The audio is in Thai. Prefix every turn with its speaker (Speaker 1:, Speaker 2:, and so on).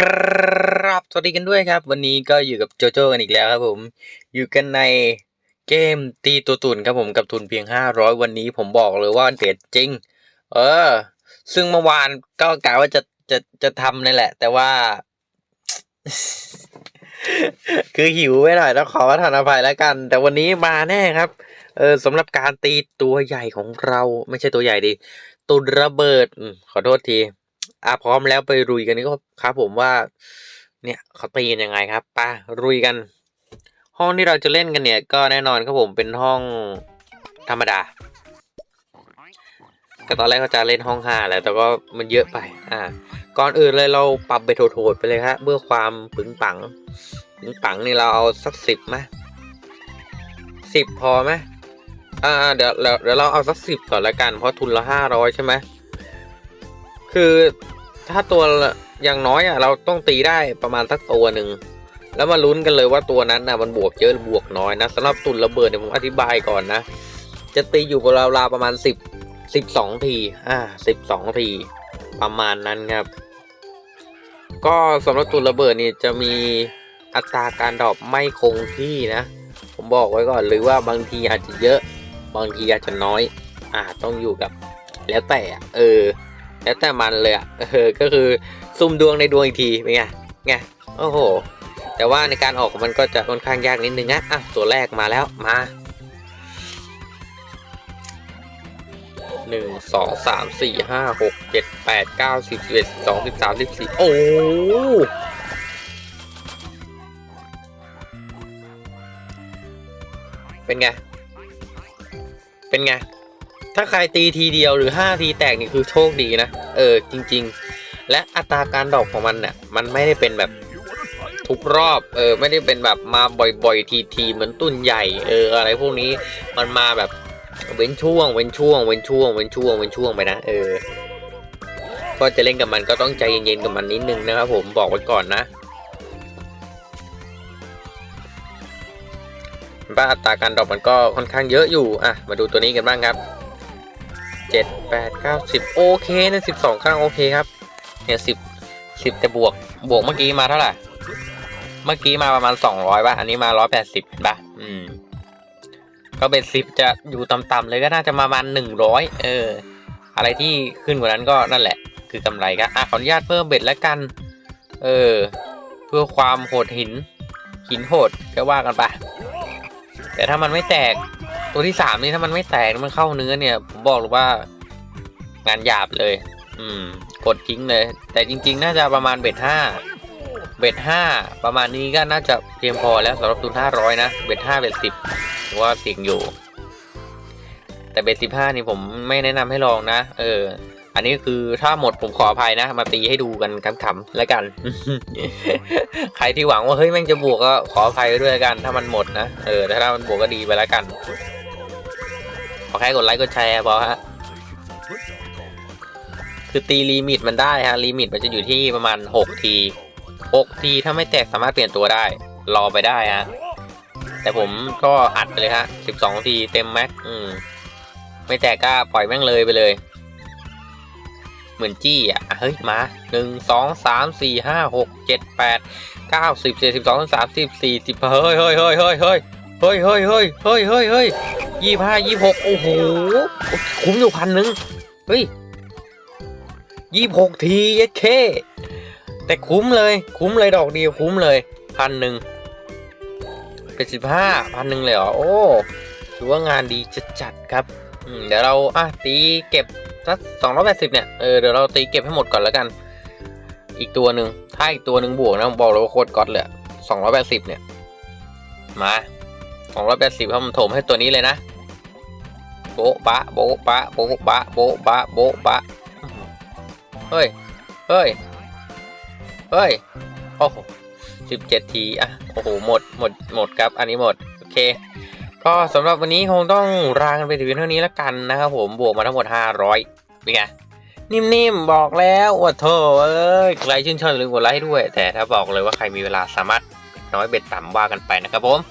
Speaker 1: ครับสวัสดีกันด้วยครับ วันนี้ก็อยู่กับโจโจ้กันอีกแล้วครับผม อยู่กันในเกมตีตัวตุนครับผมกับทุนเพียงห้าร้อยวันนี้ผมบอกเลยว่าเด็ดจริง เออ ซึ่งเมื่อวานก็กะว่าจะจะจะทำนี่แหละ แต่ว่า คือหิวไปหน่อยต้องขอประทานอภัยแล้วกัน แต่วันนี้มาแน่ครับ เออสำหรับการตีตัวใหญ่ของเรา ไม่ใช่ตัวใหญ่ดิตุนระเบิดขอโทษที อะพร้อมแล้วไปรุยกันนี่ก็ครับผมว่า เนี่ยเขาตีกันยังไงครับป้ารุยกัน ห้องที่เราจะเล่นกันเนี่ย ก็แน่นอนครับผมเป็นห้องธรรมดา ก็ตอนแรกเขาจะเล่นห้องห้าแหละแต่ก็มันเยอะไป อ่า ก่อนอื่นเลยเราปรับไปโถดๆไปเลยครับเพื่อความปึงปังปึงปังนี่เราเอาสักสิบไหมสิบพอไหมอ่าเดี๋ยวเดี๋ยวเดี๋ยวเราเอาสักสิบก่อนละกัน เพราะทุนละห้าร้อยใช่ไหมคือ ถ้าตัวอย่างน้อยอะ เราต้องตีได้ประมาณสักตัวหนึ่งแล้วมาลุ้นกันเลยว่าตัวนั้นนะมันบวกเยอะหรือบวกน้อยนะสำหรับตุนระเบิดเนี่ยผมอธิบายก่อนนะ จะตีอยู่กับราวๆประมาณสิบสิบสองทีอ่าสิบสองทีประมาณนั้นครับ ก็สำหรับตุนระเบิดนี่จะมีอัตราการดรอปไม่คงที่นะ ผมบอกไว้ก่อนหรือว่าบางทีอาจจะเยอะ บางทีอาจจะน้อย อ่าต้องอยู่กับ แล้วแต่เออ แล้วแต่มันเลยอะเออก็คือซุ่มดวงในดวงอีกทีเป็นไงไงโอ้โห แต่ว่าในการออกมันก็จะค่อนข้างยากนิดนึงนะอะตัวแรกมาแล้วมาหนึ่งสองสามสี่ห้าหกเจ็ดแปดเก้าสิบเอ็ดสองสิบสามสิบสี่โอ้เป็นไง เป็นไง ถ้าใครตีทีเดียวหรือ 5 ทีแตกนี่คือโชคดีนะ เออ จริง ๆ และอัตราการดอกของมันเนี่ยมันไม่ได้เป็นแบบทุกรอบ เออ ไม่ได้เป็นแบบมาบ่อยๆ ทีๆ เหมือนตุนใหญ่ เออ อะไรพวกนี้ มันมาแบบเว้นช่วง เว้นช่วง เว้นช่วง เว้นช่วง เว้นช่วงไปนะ เออ ก็จะเล่นกับมันก็ต้องใจเย็นๆ กับมันนิดนึงนะครับผมบอกไว้ก่อนนะบ้าอัตราการดรอปมันก็ค่อนข้างเยอะอยู่ อะ มาดูตัวนี้กันบ้างครับ เจ็ดแปดเก้าสิบโอเคนะสิบสองข้างโอเคครับเนี่ยสิบสิบแต่บวกบวกเมื่อกี้มาเท่าไหร่เมื่อกี้มาประมาณสองร้อยป่ะอันนี้มาร้อยแปดสิบป่ะอืมก็เป็นสิบจะอยู่ต่ำๆเลยก็น่าจะมาประมาณหนึ่งร้อยเออ อะไรที่ขึ้นกว่านั้นก็นั่นแหละ คือกำไรครับอะขออนุญาตเพิ่มเบ็ดแล้วกัน เออ เพื่อความโหดหินหินโหดก็ว่ากันไปแต่ถ้ามันไม่แตก ตัวที่สามนี่ถ้ามันไม่แตกมันเข้าเนื้อเนี่ย ผมบอกเลยว่างานหยาบเลย อืม กดทิ้งเลย แต่จริง ๆ น่าจะประมาณเบ็ดห้าเบ็ดห้าประมาณนี้ก็น่าจะเพียงพอแล้วสำหรับทุนห้าร้อยนะเบ็ดห้าเบ็ดสิบว่าเสี่ยงอยู่ แต่เบ็ดสิบห้านี่ผมไม่แนะนำให้ลองนะ เออ อันนี้คือถ้าหมดผมขออภัยนะ มาตีให้ดูกันขำๆแล้วกัน ใครที่หวังว่าเฮ้ยแม่งจะบวกก็ขออภัยด้วยกัน ถ้ามันหมดนะ เออ ถ้ามันบวกก็ดีไปแล้วกัน ขอแค่กดไลค์กดแชร์พอฮะ คือตีลิมิตมันได้ฮะลิมิตมันจะอยู่ที่ประมาณ 6 ที 6 ทีถ้าไม่แตกสามารถเปลี่ยนตัวได้ รอไปได้ฮะ แต่ผมก็อัดไปเลยฮะ 12 ทีเต็มแม็กอืม ไม่แตกก็ปล่อยแม่งเลยไปเลย เหมือนจี้อะ เฮ้ย มาหนึ่งสองสามสี่ห้าหกเจ็ดแปดเก้าสิบเจ็ดสิบสองสามสิบสี่สิบเฮ้ยเฮ้ยเฮ้ยเฮ้ยเฮ้ยเฮ้ยเฮ้ยเฮ้ยเฮ้ย ยี่ห้ายี่หกโอ้โห คุ้มอยู่พันหนึ่งเฮ้ยยี่หกทีเยเค แต่คุ้มเลย คุ้มเลยดอกเดียวคุ้มเลยพันหนึ่งเป็นสิบห้าพันหนึ่งเลยเหรอ โอ้ถือว่างานดีจัดๆครับเดี๋ยวเราอะตีเก็บสักสองร้อยแปดสิบเนี่ย เออ เดี๋ยวเราตีเก็บให้หมดก่อนแล้วกัน อีกตัวหนึ่งถ้าอีกตัวหนึ่งบวกนะบอกเลยว่าโคตรก๊อตเลยสองร้อยแปดสิบเนี่ย มาสองร้อยแปดสิบผมถมให้ตัวนี้เลยนะ โบ๊ะบะโบ๊ะบะโบ๊ะบะโบ๊ะบะโบ๊ะบะเฮ้ย เฮ้ย เฮ้ย โอ้โหสิบเจ็ดทีอะ โอ้โห หมด หมด หมดครับ อันนี้หมด โอเค ก็สำหรับวันนี้คงต้องลากันไปถึงเพียงเท่านี้แล้วกันนะครับผม บวกมาทั้งหมด500เป็นไงนิ่มๆ บอกแล้วว่าโธ่เอ้ย ใครชื่นชอบอย่าลืมกดไลค์ให้ด้วย แต่ถ้าบอกเลยว่าใครมีเวลาสามารถ
Speaker 2: 少辈，咱们挖开吧，大哥。